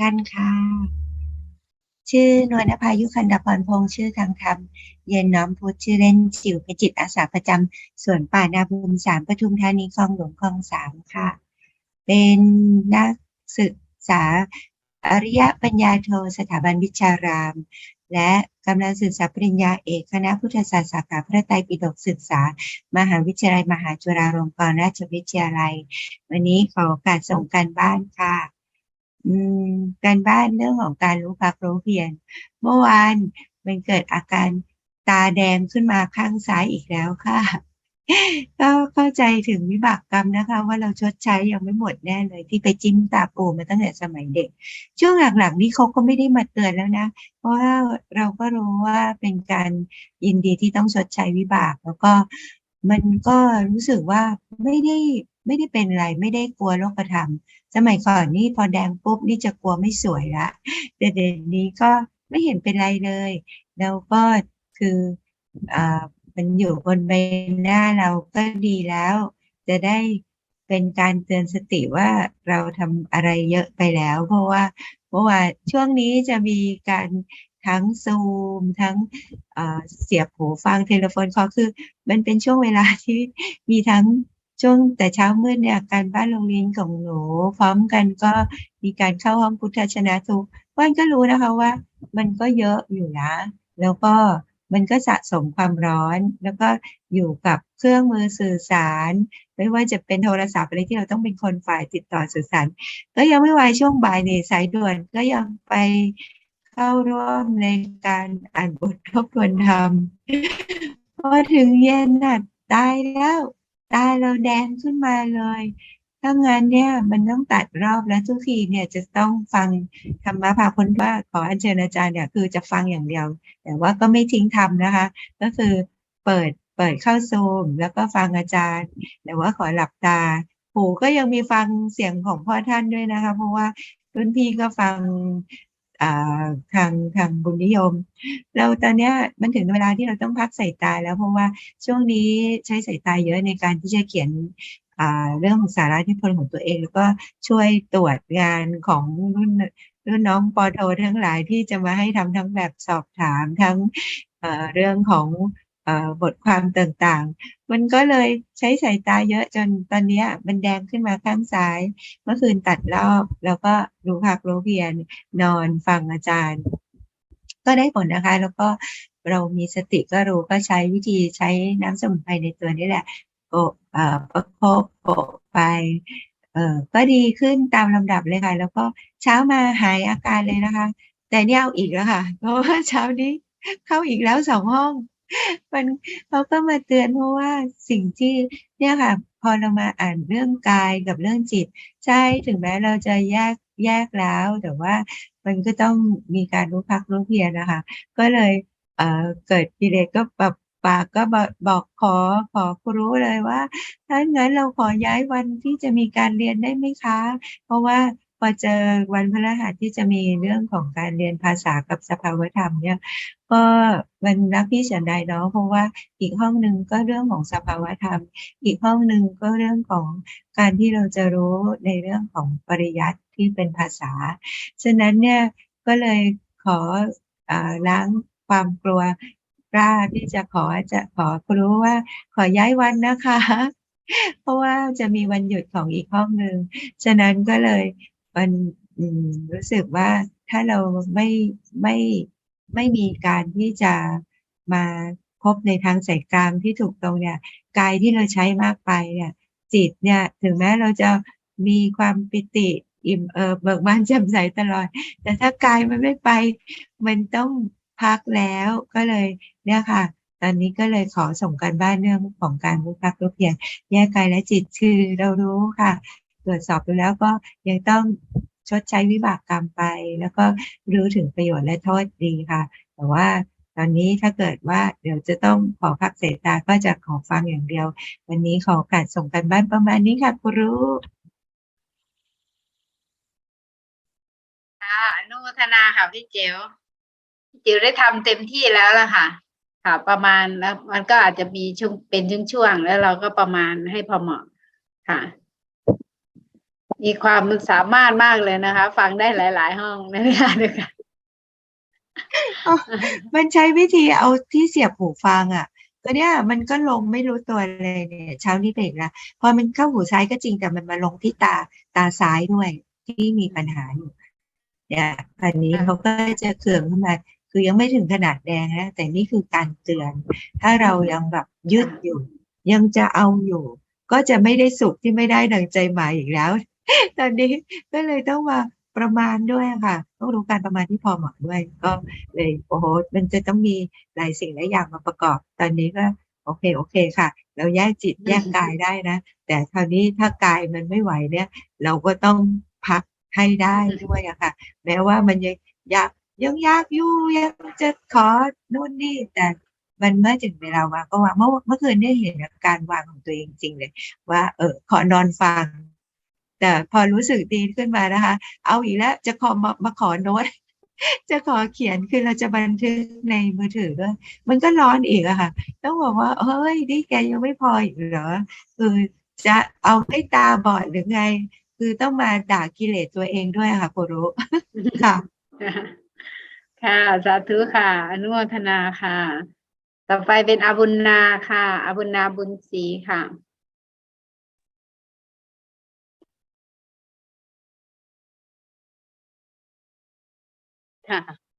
ท่านค่ะ ชื่อนวลนภายุคันดาพรพงษ์ชื่อทางธรรม เย็นน้อมพุทธชื่อเล่นจิ๋วเป็นจิตอาสาประจำส่วนป่านาบุญสามปทุมธานีคลองหลวงคลองสามค่ะ เป็นนักศึกษาอริยปัญญาโทสถาบันวิชาราม และกำลังศึกษาปริญญาเอกคณะพุทธศาสตร์สาขาพระไตรปิฎกศึกษา มหาวิทยาลัย มหาจุฬาลงกรณราชวิทยาลัย วันนี้ขอโอกาสส่งการบ้านค่ะ การบ้านเรื่องของการรู้พักรู้เพียรเมื่อวานมันเกิดอาการตาแดงขึ้นมาข้างซ้ายอีกแล้วค่ะ ก็เข้าใจถึงวิบากกรรมนะคะ ว่าเราชดใช้ยังไม่หมดแน่เลย ที่ไปจิ้มตาปูมาตั้งแต่สมัยเด็ก ช่วงหลังๆนี้เขาก็ไม่ได้มาเตือนแล้วนะ เพราะว่าเราก็รู้ว่าเป็นการยินดีที่ต้องชดใช้วิบาก แล้วก็มันก็รู้สึกว่าไม่ได้ ไม่ได้เป็นอะไรไม่ได้กลัวโลกธรรม สมัยก่อนนี่พอแดงปุ๊บนี่จะกลัวไม่สวยละแต่เดี๋ยวนี้ก็ไม่เห็นเป็นไรเลย แล้วก็คืออ่ามันอยู่บนใบหน้าเราก็ดีแล้ว จะได้เป็นการเตือนสติว่าเราทำอะไรเยอะไปแล้ว เพราะว่าเพราะว่าช่วงนี้จะมีการทั้งซูมทั้งเอ่อเสียบหูฟังเทเลโฟนคอคือ มันเป็นช่วงเวลาที่มีทั้ง ช่วงแต่เช้ามืดเนี่ยการบ้านโรงเรียนของหนู พร้อมกันก็มีการเข้าห้องพุทธชนะทุกวันก็รู้นะคะว่า มันก็เยอะอยู่นะ แล้วก็มันก็สะสมความร้อน แล้วก็อยู่กับเครื่องมือสื่อสาร ไม่ว่าจะเป็นโทรศัพท์อะไรที่เราต้องเป็นคนฝ่ายติดต่อสื่อสาร ก็ยังไม่ไหวช่วงบ่ายเนี่ยสายด่วนก็ยังไปเข้าร่วมในการอ่านบททบทวนธรรมพอถึงเย็นน่ะตายแล้ว ตาเราแดงขึ้นมาเลย ถ้างั้นเนี่ยมันต้องตัดรอบแล้วทุกทีเนี่ยจะต้องฟังธรรมะพาพ้นว่าขออัญเชิญอาจารย์เนี่ยคือจะฟังอย่างเดียว แต่ว่าก็ไม่ทิ้งทำนะคะ ก็คือเปิดเปิดเข้าซูมแล้วก็ฟังอาจารย์ แต่ว่าขอหลับตาหูก็ยังมีฟังเสียงของพ่อท่านด้วยนะคะ เพราะว่ารุ่นพี่ก็ฟัง ทางทางบุญนิยม เราตอนนี้มันถึงเวลาที่เราต้องพักสายตาแล้วเพราะว่าช่วงนี้ใช้สายตาเยอะในการที่จะเขียนเรื่องของสาระที่พลของตัวเอง แล้วก็ช่วยตรวจงานของรุ่นรุ่นน้องปอโททั้งหลายที่จะมาให้ทำทั้งแบบสอบถามทั้งเรื่องของ บทความต่างๆ มันก็เลยใช้สายตาเยอะจนตอนนี้มันแดงขึ้นมาข้างซ้าย เมื่อคืนตัดรอบ แล้วก็รู้พักรู้เพียรนอนฟังอาจารย์ ก็ได้ผลนะคะ แล้วก็เรามีสติก็รู้ก็ใช้วิธีใช้น้ำสมุนไพรในตัวนี่แหละโปะอ่อประคบโปะไปเออก็ดีขึ้นตามลำดับเลยค่ะ แล้วก็เช้ามาหายอาการเลยนะคะ แต่เนี่ยเอาอีกแล้วค่ะ เพราะว่าเช้านี้เข้าอีกแล้วสองห้อง มันเขาก็มาเตือนเพราะว่าสิ่งที่เนี่ยค่ะ พอเรามาอ่านเรื่องกายกับเรื่องจิต ใช่ถึงแม้เราจะแยกแยกแล้ว แต่ว่ามันก็ต้องมีการรู้พักรู้เพียรนะคะ ก็เลยเอ่อเกิดกิเลสก็แบบปากก็บอกบอกขอขอครูเลยว่าถ้างั้นเราขอย้ายวันที่จะมีการเรียนได้ไหมคะ เพราะว่า พอเจอวันพฤหัสที่จะมีเรื่องของการเรียนภาษากับสภาวธรรมเนี่ย ก็มันรักพี่เสียดายเนาะเพราะว่าอีกห้องหนึ่งก็เรื่องของสภาวธรรม อีกห้องหนึ่งก็เรื่องของการที่เราจะรู้ในเรื่องของปริยัติที่เป็นภาษา ฉะนั้นเนี่ยก็เลยขออล้างความกลัวกล้าที่จะขอจะขอรู้ว่าขอย้ายวันนะคะ เพราะว่าจะมีวันหยุดของอีกห้องหนึ่งฉะนั้นก็เลย มันรู้สึกว่าถ้าเราไม่ไม่ไม่มีการที่จะมาพบในทางสายกลางที่ถูกตรงเนี่ยกายที่เราใช้มากไปเนี่ยจิตเนี่ยถึงแม้เราจะมีความปิติอิ่มเอิบเบิกบานแจ่มใสตลอด แต่ถ้ากายมันไม่ไป มันต้องพักแล้วก็เลยเนี่ยค่ะ ตอนนี้ก็เลยขอส่งการบ้านเรื่องของการรู้พักรู้เพียรแยกกายและจิตคือเรารู้ค่ะ รวจสอบดูแล้วก็ยังต้องชดใช้วิบากกรรมไป แล้วก็รู้ถึงประโยชน์และโทษดีค่ะ แต่ว่าตอนนี้ถ้าเกิดว่าเดี๋ยวจะต้องขอพักสายตาก็จะขอฟังอย่างเดียว วันนี้ขอกาสส่งการบ้านประมาณนี้ค่ะครูรู้ค่ะอนุโมทนาค่ะพี่เจวพี่จิ๋วได้ทำเต็มที่แล้วล่ะค่ะ ค่ะ ประมาณแล้วมันก็อาจจะมีช่วงเป็นช่วงๆแล้วเราก็ประมาณให้พอเหมาะค่ะ มีความสามารถมากเลยนะคะ ฟังได้หลาย ๆ ห้องในเวลาเดียวกันมันใช้วิธีเอาที่เสียบหูฟังอะก็เนี่ยมันก็ลงไม่รู้ตัวเลยเนี่ยเช้านี้เป็นอีกแล้วพอมันเข้าหูซ้ายก็จริงแต่มันมาลงที่ตาตาซ้ายด้วย ที่มีปัญหาอยู่เนี่ยอันนี้ค่ะเขาก็จะเคืองขึ้นมา คือยังไม่ถึงขนาดแดงนะแต่นี่คือการเตือน ถ้าเรายังแบบยึดอยู่ ยังจะเอาอยู่ ก็จะไม่ได้สุขที่ไม่ได้ดังใจหมายอีกแล้ว ตอนนี้ก็เลยต้องมาประมาณด้วยค่ะ ต้องรู้การประมาณที่พอเหมาะด้วย ก็เลยโอ้โหมันจะต้องมีหลายสิ่งหลายอย่างมาประกอบ ตอนนี้ก็โอเคโอเคค่ะ เราแยกจิตแยกกายได้นะ แต่คราวนี้ถ้ากายมันไม่ไหวเนี่ย เราก็ต้องพักให้ได้ด้วยอะค่ะ แม้ว่ามันยังยากยังยากอยู่ยังจะขอนู่นนี่แต่มันเมื่อถึงเวลาวางก็วางเมื่อเมื่อคืนได้เห็นอาการวางของตัวเองจริงเลย ว่าเออขอนอนฟัง แต่พอรู้สึกดีขึ้นมานะคะ เอาอีกแล้วจะขอมามาขอโน้ตจะขอเขียนคือเราจะบันทึกในมือถือด้วย มันก็ร้อนอีกอะค่ะ ต้องบอกว่าเฮ้ยนี่แกยังไม่พออีกเหรอคือจะเอาให้ตาบอดหรือไง คือต้องมาด่ากิเลสตัวเองด้วยค่ะโครุค่ะ ค่ะสาธุค่ะ อนุโมทนาค่ะ ต่อไปเป็นอาบุญนาค่ะอาบุญนาบุญศรีค่ะ ค่ะ